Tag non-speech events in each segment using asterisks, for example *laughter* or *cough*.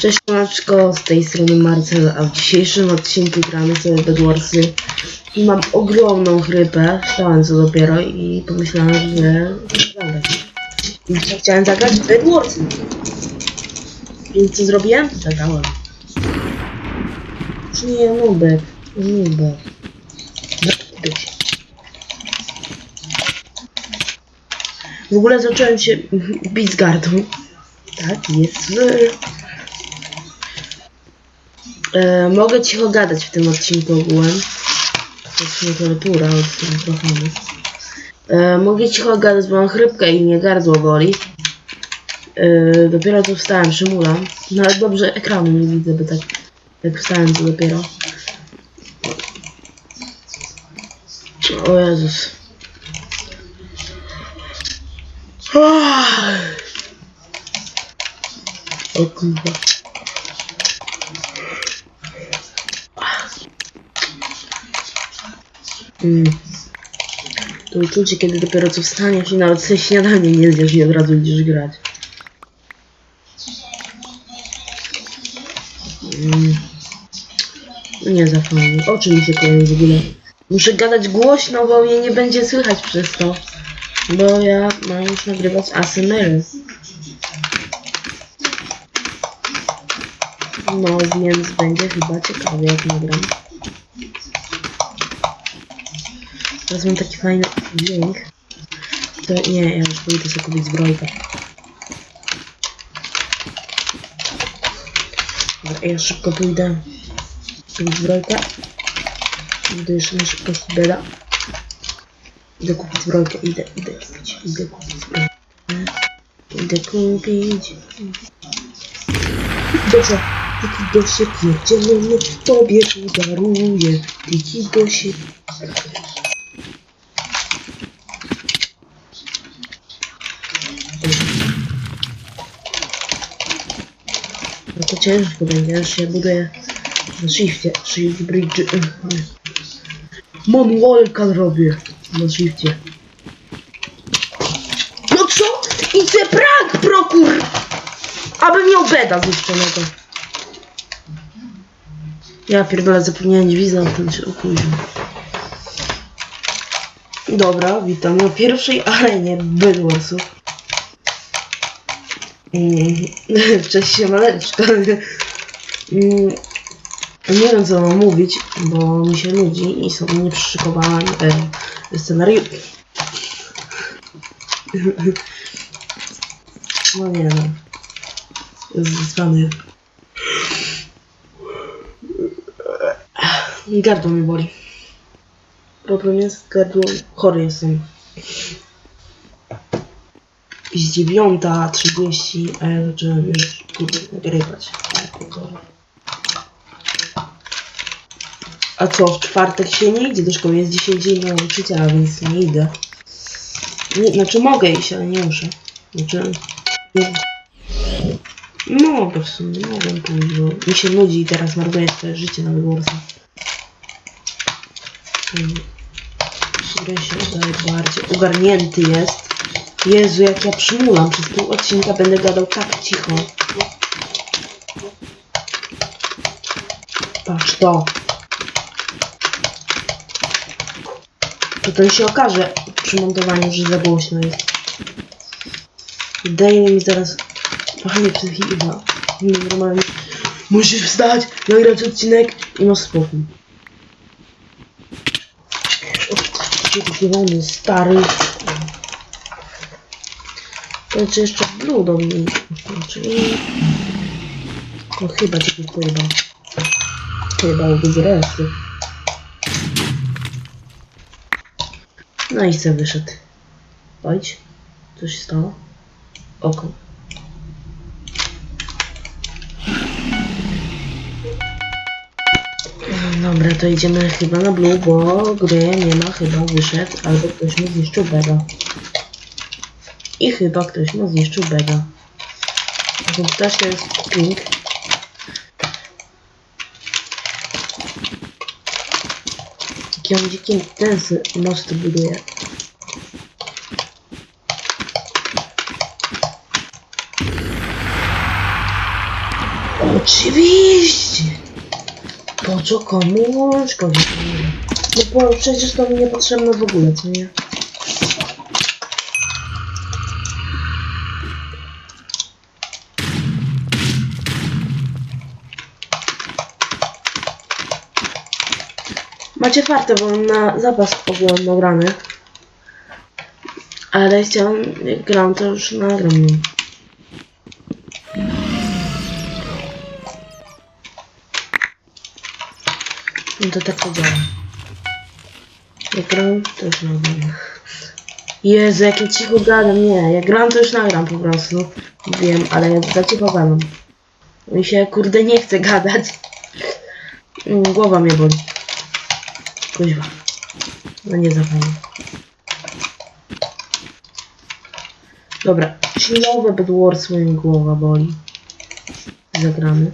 Cześć Maczko, z tej strony Marcel, a w dzisiejszym odcinku gramy sobie Bedwarsy i mam ogromną chrypę, wstałem co dopiero i pomyślałem, że zagrać. I chciałem zagrać Bedwarsy. Więc co zrobiłem? Zagrałem. Już nie, nubek, nubek. Zakupię. W ogóle zacząłem się *laughs* bić z gardą. Tak jest. E, mogę cicho gadać w tym odcinku ogółem. To jest mnie klawiatura od mikrofonu. E, mogę cicho gadać, bo mam chrypkę i mnie gardło boli. E, dopiero tu wstałem, przymulam. Nawet dobrze ekranu nie widzę, bo tak, tak wstałem tu dopiero. O Jezus. O kurwa. Mm. To uczucie, kiedy dopiero co wstaniesz i nawet sobie śniadanie nie zjesz i od razu idziesz grać. Mm. Nie za fajnie. Oczy mi się kleją w ogóle. Muszę gadać głośno, bo mnie nie będzie słychać przez to. Bo ja mam już nagrywać ASMR. No więc będzie chyba ciekawie jak nagram. Teraz mam taki fajny dźwięk. To nie, ja już pójdę sobie kupić zbrojkę. Dobra, Ja szybko pójdę kupić zbrojkę. Idę jeszcze na szybkość beda. Idę kupić zbrojkę, idę, idę kupić, idę kupić zbrojkę. Idę kupić. Dobrze, takiego się pierdzielony tobie udaruję. Takiego się... No to ciężko będzie, aż ja buduję na shifcie, shift bridge. Manualka robię na shifcie. No co? Idę prank, prokur! Aby miał beda zniszczonego. Ja pierdolę, zapomniałem drzwi zamknąć, o kuźwa. Dobra, witam na pierwszej arenie Bedwarsów. Mm, *laughs* Cześć siemaneczko. Mm, Nie wiem co mam mówić, bo mi się nudzi i sobie nie przyszykowałem e, scenariusz. No nie no. Zwany. Gardło mi boli. Problem jest gardło. Chory jestem. Jest dziewiąta, trzydzieści, a ja zacząłem już kurde nagrywać. A co, w czwartek się nie idzie do szkoły? Jest dzisiaj dzień nauczyciela, więc nie idę. Nie, znaczy mogę iść, ale nie muszę. Znaczy... Nie. Mogę w sumie, mogę pójść, bo mi się nudzi i teraz marnuję swoje życie na wyborce. Który się udaje bardziej ogarnięty jest. Jezu, jak ja przymulam, przez pół odcinka będę gadał tak cicho. Patrz to. Potem się okaże przy montowaniu, że za głośno jest. Daj mi zaraz pachnie psychiczna. Normalnie. Musisz wstać, nagrać odcinek i masz spokój. Dzięki stary. To czy jeszcze blue do mnie. Czyli... No chyba ci pojebał. Pojebało bez reszty. No i co wyszedł. Chodź. Co się stało? Oko. Dobra, to idziemy chyba na blue, bo gry nie ma, chyba wyszedł, albo ktoś mu zniszczył beda. I chyba ktoś mu zniszczył beda. To ptaszka jest pink. Jaki on dziki intensy mosty buduje. Oczywiście! Po co komuś kobiety? No bo przecież to mi niepotrzebne w ogóle, co nie? Macie bo mam na zapas ogółem nagrany. Ale chciałem, jak gram, to już nagram. No. To tak to działa. Jak gram, to już nagram. Jezu, jakie cicho gadam. Nie, jak gram, to już nagram po prostu. Wiem, ale jak za cicho gadam. Mi się, kurde, nie chce gadać. Mm, Głowa mnie boli. Kuźwa. No nie za fajnie. Dobra, chillowe Bedwars moją głowa boli. Zagramy.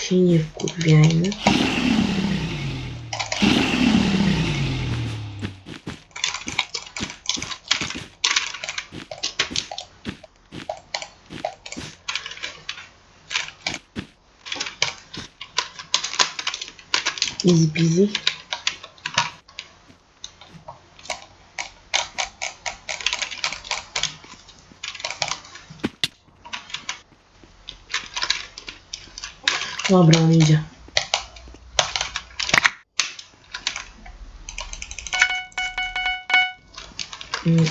Się nie wkurwiajmy. Easy peasy. Dobra, on idzie. Mm.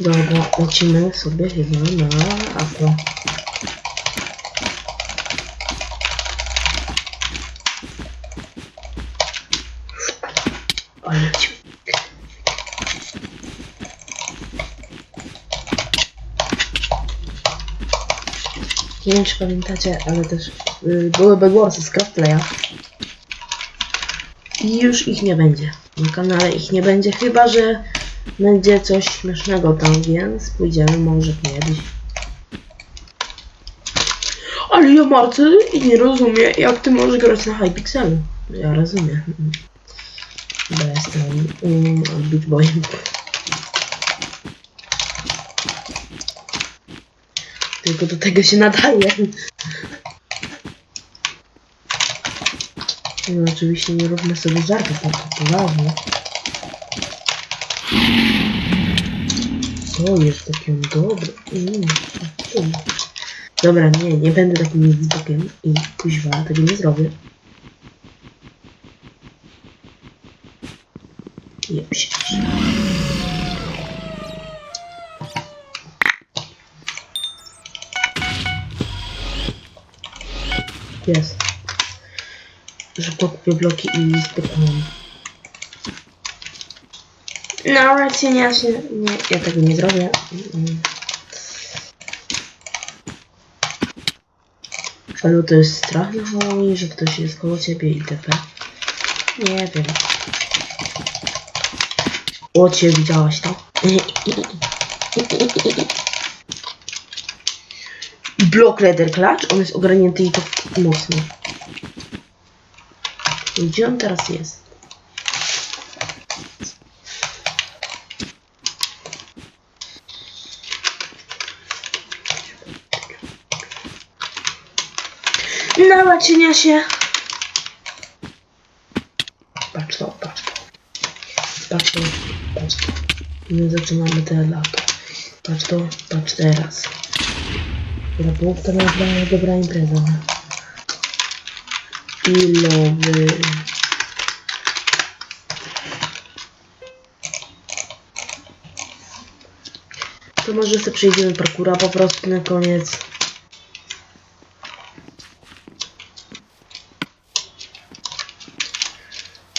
Dobra, lecimy sobie chyba na aqua. Lecimy. Nie wiem czy pamiętacie, ale też y, były Bedwarsy z Craftplaya. I już ich nie będzie. Na kanale ich nie będzie, chyba że będzie coś śmiesznego tam, więc pójdziemy może kiedyś. Ale ja Marcy i nie rozumiem, jak ty możesz grać na Hypixelu. Ja rozumiem. Bo jestem um, Beach Boyem. Tylko do tego się nadaje. No oczywiście nie róbmy sobie żartów, tak to poważnie. To jest takie dobre. Dobra, nie, nie będę takim zbokiem i kuźwa, tego nie zrobię. Jest. Szybko kupię bloki i zdepnę. No, raczej nie, się, nie, ja tego nie zrobię. Ale to jest strach Halloween, że ktoś jest koło ciebie itp. Nie wiem. O, cię widziałaś to? *laughs* Blok Leather Clutch, on jest ogarnięty i to mocno. Gdzie on teraz jest? Nała się. Patrz to, patrz to. Patrz to, patrz to. My zaczynamy te lato. Patrz to, patrz teraz. Dobra, było to naprawdę dobra impreza. Ilowy. To może sobie przejdziemy parkura po prostu na koniec.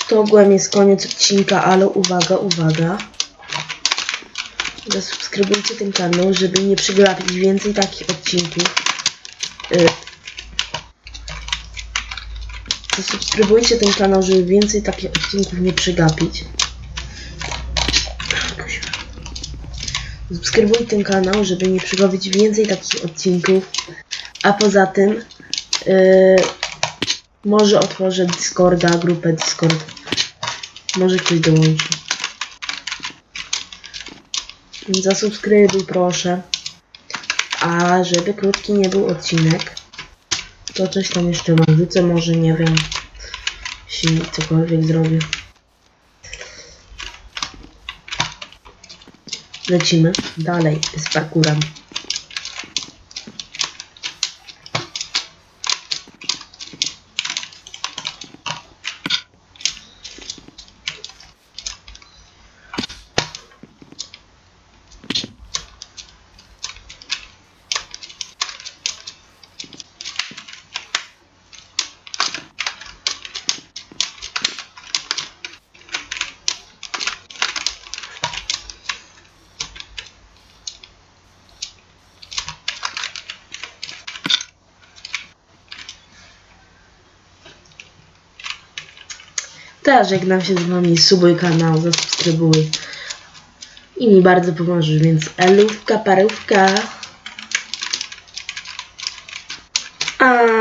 To ogółem jest koniec odcinka, ale uwaga, uwaga. Zasubskrybujcie ten kanał, żeby nie przegapić więcej takich odcinków. Y, Zasubskrybujcie ten kanał, żeby więcej takich odcinków nie przegapić. Subskrybuj ten kanał, żeby nie przegapić więcej takich odcinków. A poza tym yy, może otworzę Discorda, grupę Discord. Może ktoś dołączy. Zasubskrybuj proszę. A żeby krótki nie był odcinek, to coś tam jeszcze wam rzucę, może nie wiem, jeśli cokolwiek zrobię. Lecimy dalej z parkurem. Teraz żegnam się z wami, subuj kanał, zasubskrybuj. I mi bardzo pomożesz, więc elówka, parówka. A.